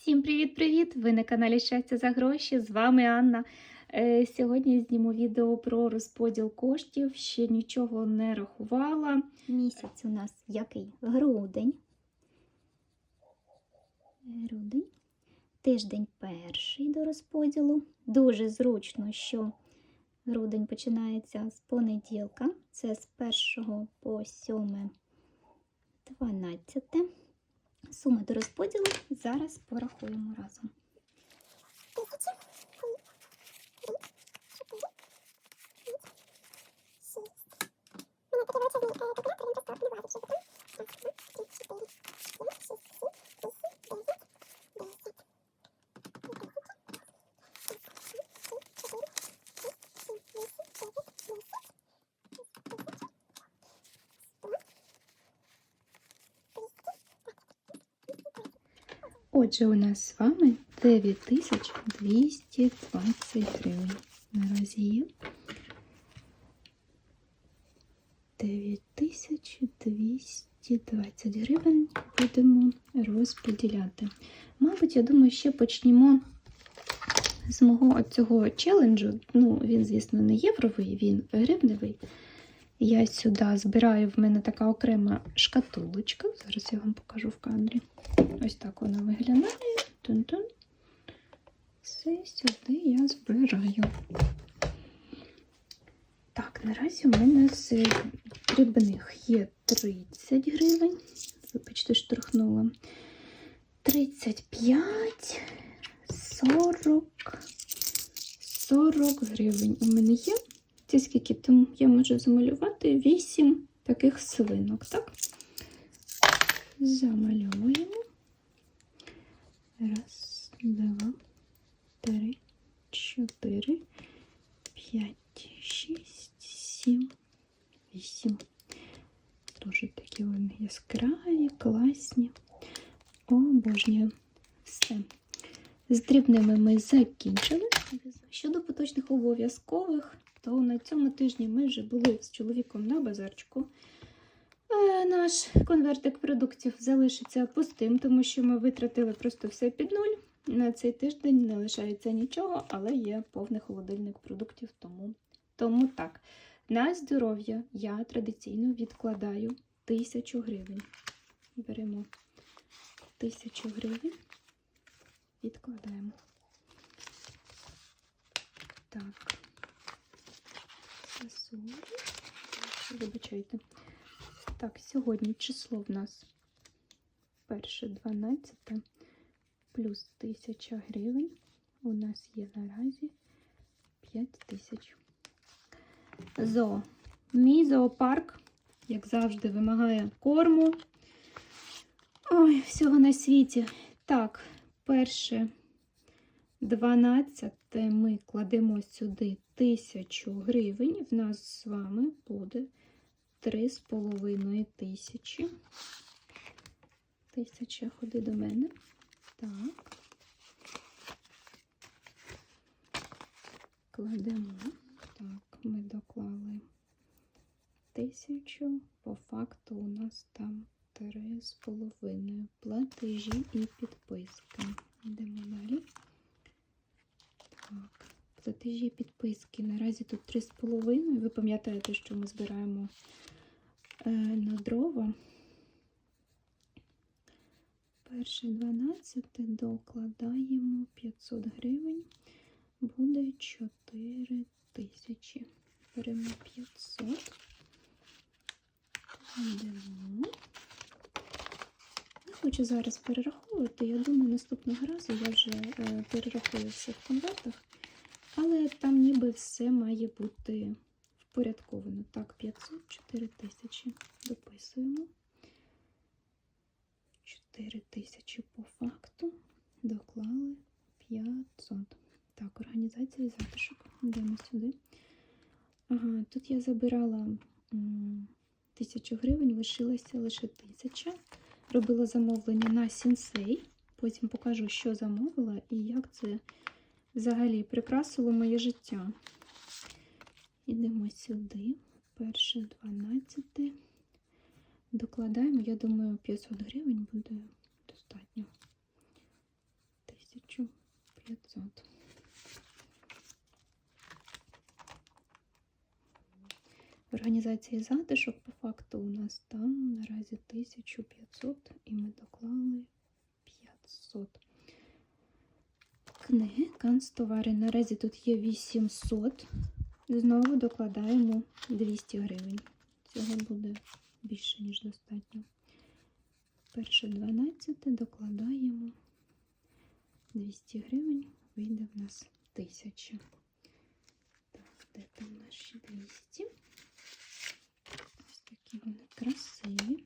Всім привіт-привіт! Ви на каналі Щастя за гроші. З вами Анна. Е, Сьогодні зніму відео про розподіл коштів. Ще нічого не рахувала. Місяць у нас який? Грудень. Грудень. Тиждень перший до розподілу. Дуже зручно, що грудень починається з понеділка. Це з 1 по 7, 12. Сума до розподілу зараз порахуємо разом. Отже, у нас з вами 9220 гривень. Наразі є 9220 гривень будемо розподіляти. Мабуть, я думаю, ще почнімо з мого цього челенджу. Ну, він, звісно, не євровий, він гривневий. Я сюди збираю, в мене така окрема шкатулочка. Зараз я вам покажу в кадрі. Ось так вона виглядає. Тун-тун. Все сюди я збираю. Так, наразі у мене з дрібних є 30 гривень. Вибачте, штрихнула. 35, 40, 40 гривень у мене є. Це скільки там я можу замалювати 8 таких свинок, так? Замальовуємо. Раз, два, три, чотири, п'ять, шість, сім, вісім. Дуже такі вони яскраві, класні. Обожнюю. Все. З дрібними ми закінчили. Щодо поточних обов'язкових, то на цьому тижні ми вже були з чоловіком на базарчику. Е, Наш конвертик продуктів залишиться пустим, тому що ми витратили просто все під нуль. На цей тиждень не лишається нічого, але є повний холодильник продуктів. Тому, тому так. На здоров'я я традиційно відкладаю тисячу гривень. Беремо тисячу гривень, відкладаємо. Так. Сосури. Вибачайте. Так, сьогодні число в нас перше 12 плюс 1000 гривень. У нас є наразі 5 тисяч. Зо. Мій зоопарк, як завжди, вимагає корму. Ой, всього на світі. Так, перше 12 ми кладемо сюди 1000 гривень. В нас з вами буде три з половиною тисячі. Тисяча ходи до мене. Так. Кладемо. Так, ми доклали тисячу. По факту у нас там три з половиною платежі і підписки. Йдемо далі. Платежі підписки. Наразі тут 3,5. Ви пам'ятаєте, що ми збираємо е, на дрова. Перше 12 докладаємо 500 гривень, буде 4 тисячі. Беремо 500. Йдемо. Не хочу зараз перераховувати. Я думаю, наступного разу я вже е, перерахую все в конвертах. Але там ніби все має бути впорядковано. Так, 500, 4 тисячі. Дописуємо. 4 тисячі по факту. Доклали 500. Так, організація затишок. Йдемо сюди. Ага, тут я забирала м, тисячу гривень, лишилася лише тисяча. Робила замовлення на сінсей. Потім покажу, що замовила і як це взагалі прикрасило моє життя. Йдемо сюди. Перше 12. Докладаємо, я думаю, 500 гривень буде достатньо. 500. В організації затишок по факту у нас там наразі 1500 і ми доклали 500. Книги, канцтовари. Наразі тут є 800. Знову докладаємо 200 гривень. Цього буде більше, ніж достатньо. Перше 12 докладаємо 200 гривень, вийде в нас 1000. Так, де там наші 200? Ось такі вони красиві.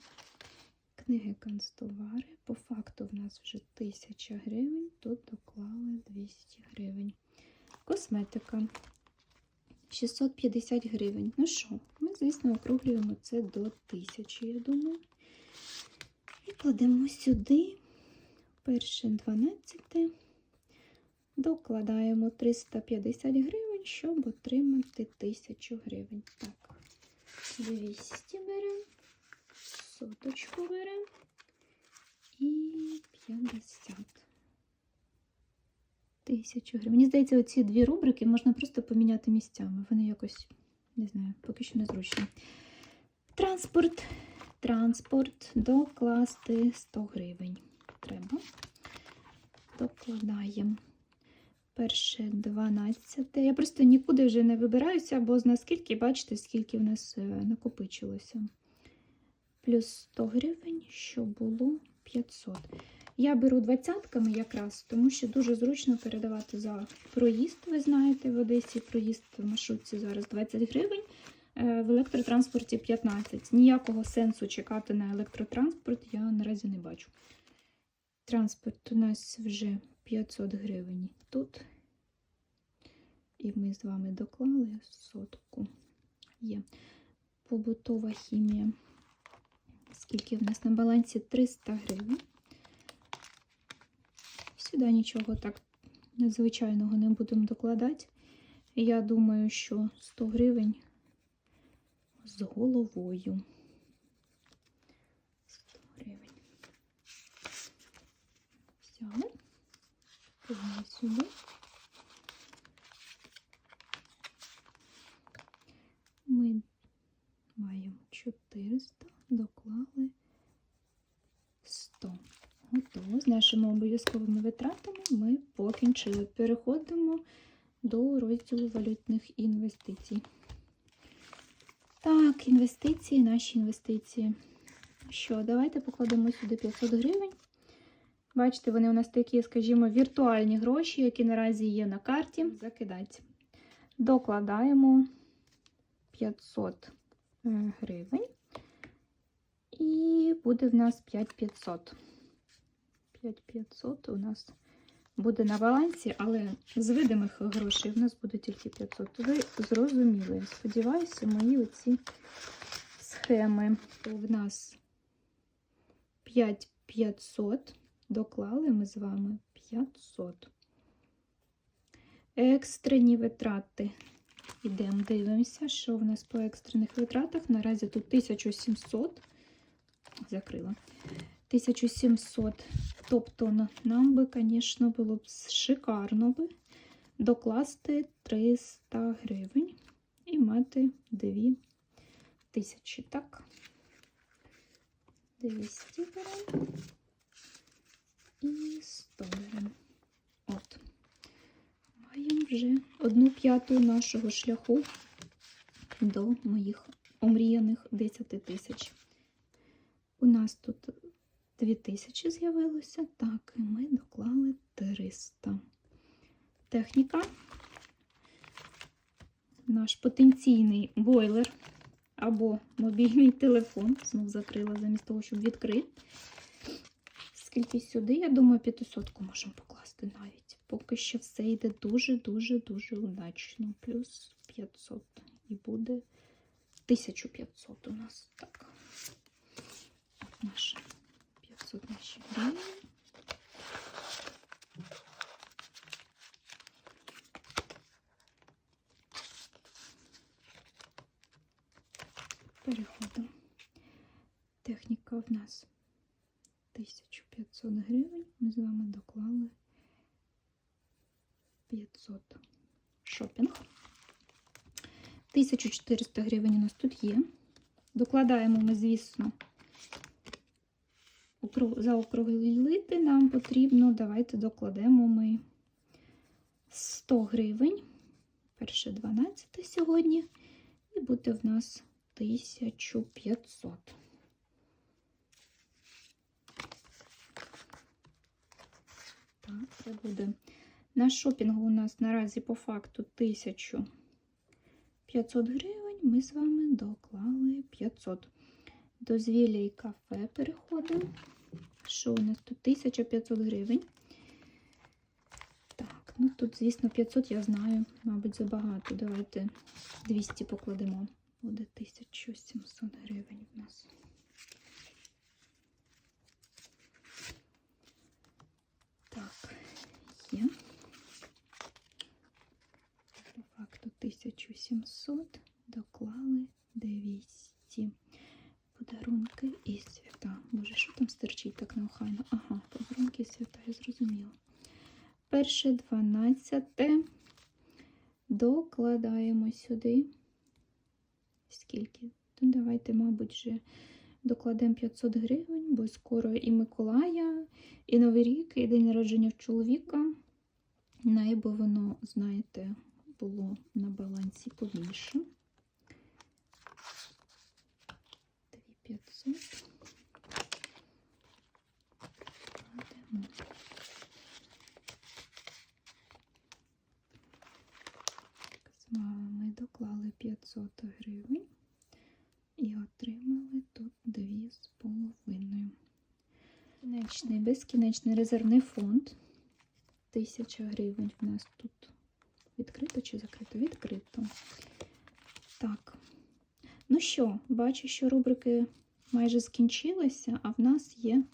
Книги канцтовари. По факту в нас вже 1000 гривень, тут доклали 200 гривень. Косметика 650 гривень. Ну що, ми, звісно, округлюємо це до 1000, я думаю. І кладемо сюди перше 12, докладаємо 350 гривень, щоб отримати 1000 гривень. Так, 200 беремо, соточку беремо і 50 тисячу гривень. Мені здається, оці дві рубрики можна просто поміняти місцями. Вони якось, не знаю, поки що незручні. Транспорт. Транспорт докласти 100 гривень. Треба. Докладаємо. Перше 12. Я просто нікуди вже не вибираюся, бо з наскільки, бачите, скільки в нас е, накопичилося. Плюс 100 гривень, що було 500. Я беру двадцятками якраз, тому що дуже зручно передавати за проїзд. Ви знаєте, в Одесі проїзд в маршрутці зараз 20 гривень, е, в електротранспорті 15. Ніякого сенсу чекати на електротранспорт я наразі не бачу. Транспорт у нас вже 500 гривень тут. І ми з вами доклали сотку. Є побутова хімія. Скільки в нас на балансі 300 гривень. Сюди нічого так надзвичайного не будемо докладати. Я думаю, що 100 гривень з головою. 100 гривень. Взяли. Повернули сюди. Ми маємо 400, доклали 100. Готово. З нашими обов'язковими витратами ми покінчили. Переходимо до розділу валютних інвестицій. Так, інвестиції, наші інвестиції. Що, давайте покладемо сюди 500 гривень. Бачите, вони у нас такі, скажімо, віртуальні гроші, які наразі є на карті. Закидати. Докладаємо 500 е, гривень. І буде в нас 5500. 5500 у нас буде на балансі, але з видимих грошей в нас буде тільки 500. Ви зрозуміли, сподіваюся, мої оці схеми. В нас 5500. Доклали ми з вами 500. Екстрені витрати. Ідемо, дивимося, що в нас по екстрених витратах. Наразі тут 1700. Закрила. 1700. Тобто нам би, звісно, було б шикарно би докласти 300 гривень і мати 2 тисячі. Так. 200 беремо і 100 беремо. От. Маємо вже одну п'яту нашого шляху до моїх омріяних 10 тисяч. У нас тут 2000 з'явилося, так, і ми доклали 300. Техніка. Наш потенційний бойлер або мобільний телефон. Знов закрила замість того, щоб відкрити. Скільки сюди, я думаю, 500 можемо покласти навіть. Поки що все йде дуже-дуже-дуже удачно. Плюс 500 і буде 1500 у нас. Так. От наше 500 наші гривень. Переходимо. Техніка в нас 1500 гривень. Ми з вами доклали 500 шопінг. 1400 гривень у нас тут є. Докладаємо ми, звісно, заокруглити нам потрібно. Давайте докладемо ми 100 гривень. Перше 12 сьогодні. І буде в нас 1500. Так, це буде. На шопінгу у нас наразі по факту 1500 гривень. Ми з вами доклали 500. Дозвілля і кафе переходимо. Що у нас тут? 1500 гривень. Так, ну тут, звісно, 500 я знаю, мабуть, забагато. Давайте 200 покладемо. Буде 1700 гривень в нас. Так, є. По факту 1700, доклали 200. Подарунки і свята. Боже, що там стерчить неохайно? Ага, подарунки свята, я зрозуміла. Перше 12 докладаємо сюди. Скільки? Ну, давайте, мабуть, вже докладемо 500 гривень, бо скоро і Миколая, і Новий рік, і день народження чоловіка. Найбо воно, знаєте, було на балансі побільше. 2500. Кладемо. З вами доклали 500 гривень і отримали тут 2,5. Кінечний, безкінечний резервний фонд. 1000 гривень в нас тут відкрито чи закрито? Відкрито. Так. Ну що, бачу, що рубрики майже скінчилися, а в нас є.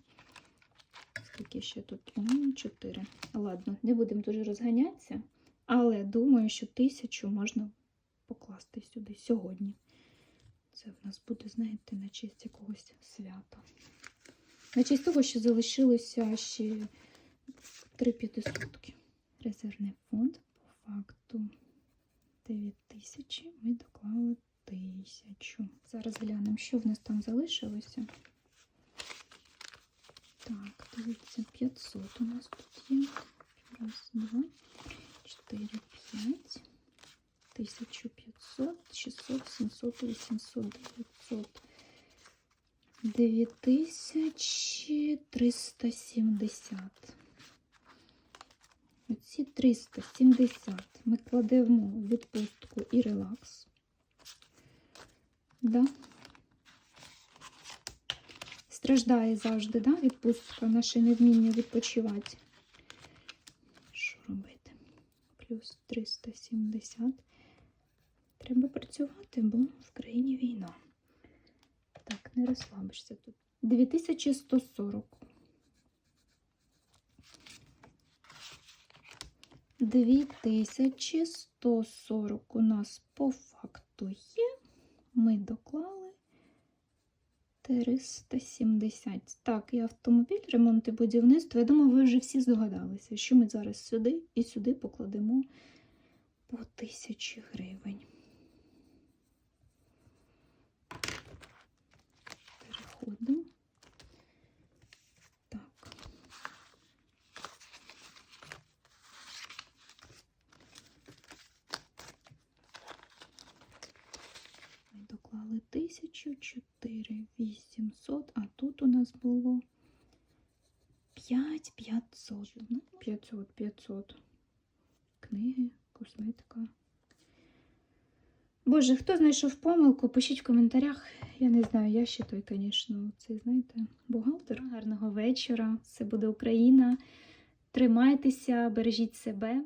Скільки ще тут? О, 4. Ладно, не будемо дуже розганятися, але думаю, що тисячу можна покласти сюди сьогодні. Це в нас буде, знаєте, на честь якогось свята. На честь того, що залишилося ще 3 п'ятисотки. Резервний фонд по факту 9 тисяч. Ми доклали тисячу. Зараз глянемо, що в нас там залишилося. Так, дивіться, 500 у нас тут є. Раз, два, чотири, п'ять. 1500, 600, 700, 800, 900. 2370. Оці 370 ми кладемо в відпустку і релакс. Да? Страждає завжди, да? відпустка, наше невміння відпочивати. Що робити? Плюс 370. Треба працювати, бо в країні війна. Так, не розслабишся тут. 2140. 2140 у нас по факту є. Ми доклали 370. Так, і автомобіль, ремонт і будівництво. Я думаю, ви вже всі здогадалися, що ми зараз сюди і сюди покладемо по 1000 гривень. Переходимо. Так. Ми доклали 1004 800, а тут у нас було 5500. Ну, 500, 500. Книги, косметика. Боже, хто знайшов помилку, пишіть в коментарях. Я не знаю, я ще той, звісно, цей, знаєте, бухгалтер. Гарного вечора. Це буде Україна. Тримайтеся, бережіть себе.